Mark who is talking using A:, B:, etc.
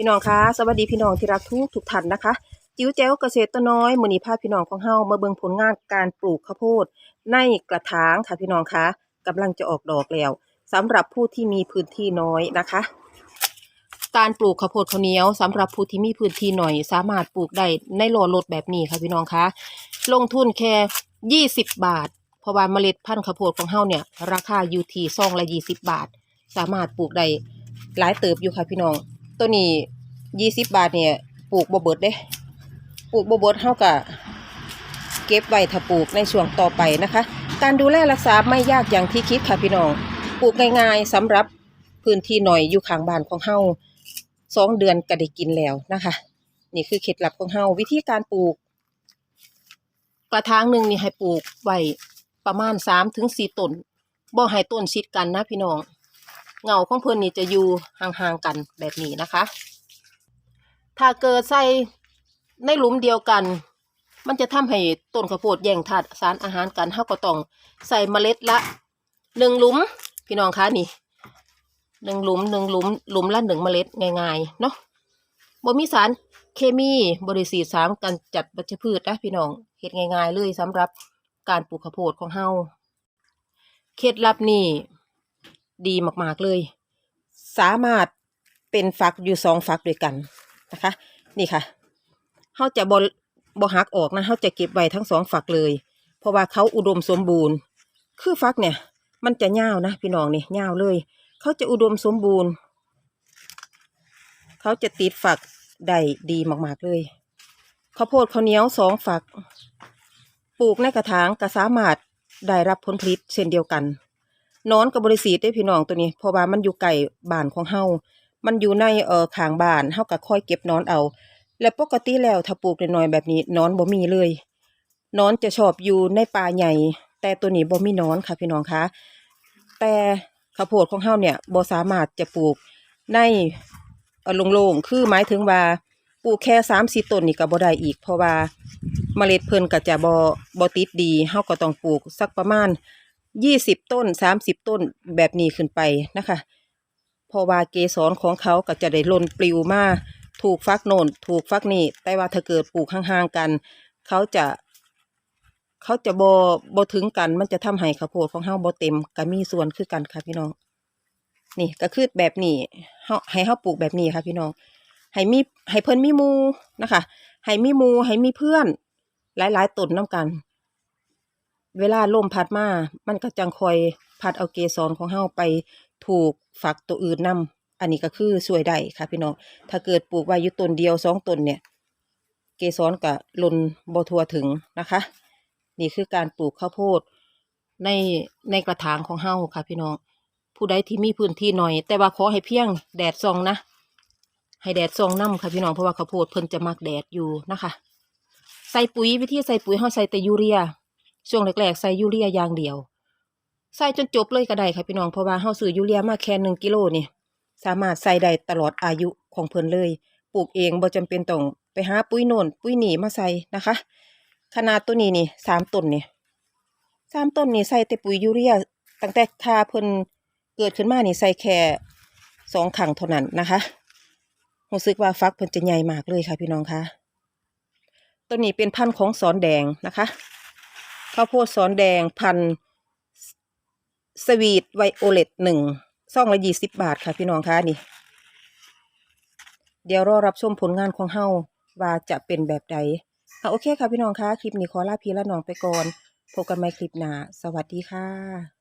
A: พี่น้องคะสวัสดีพี่น้องที่รักทุกทุกท่านนะคะ จิ๋วแจ้วเกษตรน้อยมือนีพาพี่น้องของเฮามาเบิ่งผลงานการปลูกข้าวโพด ในกระถางค่ะพี่น้องคะกำลังจะออกดอกแล้วสำหรับผู้ที่มีพื้นที่น้อยนะคะ การปลูกข้าวโพดข้าวเหนียวสำหรับผู้ที่มีพื้นที่หน่อย สามารถปลูกได้ในโหลรถแบบนี้ค่ะพี่น้องคะลงทุนแค่ 20 บาท เพราะว่าเมล็ดพันธุ์ข้าวโพดของเฮาเนี่ย ราคาอยู่ที่ซองละ20 บาท สามารถปลูกได้หลายเติบอยู่ค่ะพี่น้อง ตัวนี้20บาทเนี่ยปลูกบ่เบิดเด้ปลูกบ่เบิดเฮาก็เก็บไว้ถ้าปลูกในช่วงต่อไปนะคะ การดูแลรักษาไม่ยากอย่างที่คิดค่ะพี่น้องปลูกง่ายๆสำหรับพื้นที่หน่อยอยู่ข้างบ้านของเฮาสองเดือนก็ได้กินแล้วนะคะ นี่คือเคล็ดลับของเฮาวิธีการปลูก กระถางหนึ่งนี่ให้ปลูกไว้ประมาณสามถึงสี่ต้นบ่ให้ต้นชิดกันนะพี่น้อง เงาของเพิ่นนี่จะอยู่ห่างๆกันแบบนี้นะคะ ถ้าเกิดใส่ในหลุมเดียวกัน มันจะทำให้ต้นข้าวโพดแย่งธาตุสารอาหารกันเฮาก็ต้องใส่เมล็ดละหนึ่งหลุมพี่น้องคะนี่หนึ่งหลุมหนึ่งหลุมหลุมละหนึ่งเมล็ดง่ายๆเนาะบ่มีสารเคมีบริสีสารกันจัดวัชพืชนะพี่น้องเฮ็ดง่ายๆเลยสำหรับการปลูกข้าวโพดของเฮาเคล็ดลับนี่ ดีมากๆเลย สามารถเป็นฝักอยู่สองฝักด้วยกันนะคะ นี่ค่ะเขาจะบอบหักออกนะเขาจะเก็บไว้ทั้งสองฝักเลย เพราะว่าเขาอุดมสมบูรณ์ คือฟักเนี่ย มันจะยาวนะพี่น้องนี่ยาวเลย เขาจะอุดมสมบูรณ์ เขาจะติดฝักได้ดีมากๆเลยข้าวโพดข้าวเหนียวสองฝัก ปลูกในกระถางก็สามารถได้รับผลผลิตเช่นเดียวกัน นอนกับบริสีได้พี่น้องตัวนี้ เพราะว่ามันอยู่ไก่บ้านของเฮามันอยู่ในเอ่อขางบ้านเฮาก็ค่อยเก็บนอนเอา และปกติแล้วถ้าปลูกน้อยแบบนี้นอนบ่มีเลยนอนจะชอบอยู่ในป่าใหญ่ แต่ตัวนี้บ่มีนอนค่ะพี่น้องคะแต่ข้าวโพดของเฮาเนี่ยบ่สามารถจะปลูกในเอ่อโล่งๆคือหมายถึงว่าปลูกแค่สามสี่ต้นนี่ก็บ่ได้อีก เพราะว่าเมล็ดเพิ่นก็จะบ่บ่ติดดีเฮาก็ต้องปลูกสักประมาณ ยี่สิบต้นสามสิบต้นแบบนี้ขึ้นไปนะคะเพราะว่าเกสรของเขาก็จะได้ล่นปลิวมาถูกฟักโน่นถูกฟักนี่แต่ว่าถ้าเกิดปลูกห่างๆกัน เขาจะ เขาจะบบ่ถึงกัน มันจะทำให้ข้าวโพดของเฮาบ่เต็มก็มีส่วนคือกันค่ะพี่น้อง นี่ก็คือแบบนี้เฮาให้เฮาปลูกแบบนี้ค่ะพี่น้องให้มีให้เพิ่นมีมูนะคะให้มีมูให้มีเพื่อน หลายๆต้นนํกัน เวลาลมพัดมา มันก็จังคอยพัดเอาเกสรของเฮาไปถูกฝักตัวอื่นนำอันนี้ก็คือช่วยได้ค่ะพี่น้อง ถ้าเกิดปลูกไว้อยู่ต้นเดียวสองต้นเนี่ย เกสรก็ลนบ่ทัวถึงนะคะ นี่คือการปลูกข้าวโพดในในกระถางของเฮาค่ะพี่น้อง ผู้ใดที่มีพื้นที่หน่อย แต่ว่าขอให้เพียงแดดส่องนะ ให้แดดส่องน้ำค่ะพี่น้องเพราะว่าข้าวโพดเพิ่นจะมักแดดอยู่นะคะ ใส่ปุ๋ยวิธีใส่ปุ๋ยเฮาใส่แต่ยูเรีย ช่วงแรกๆใส่ยูเรียอย่างเดียว ใส่จนจบเลยก็ได้ค่ะพี่น้องเพราะว่าเฮาซื้อยูเรียมาแค่หนึ่งกิโลนี่สามารถใส่ได้ตลอดอายุของเพิ่นเลย ปลูกเองบ่จำเป็นต้องไปหาปุ๋ยโน่นปุ๋ยหนีมาใส่นะคะ ขนาดตัวนี้นี่สามต้นนี่สามต้นนี่ใส่แต่ปุ๋ยยูเรียตั้งแต่คาเพิ่นเกิดขึ้นมานี่ใส่แค่สองขังเท่านั้นนะคะรู้สึกว่าฟักเพิ่นจะใหญ่มากเลยค่ะพี่น้องคะตัวนี้เป็นพันธุ์ของสอนแดงนะคะ ข้าวโพดสอนแดงพันสวีทไวโอเลตหนึ่งซองละยี่สิบบาทค่ะพี่น้องคะนี่ เดี๋ยวรอรับชมผลงานของเฮาว่าจะเป็นแบบใดค่ะโอเคค่ะพี่น้องคะคลิปนี้ขอลาพี่และน้องไปก่อนพบกันใหม่คลิปหน้า สวัสดีค่ะ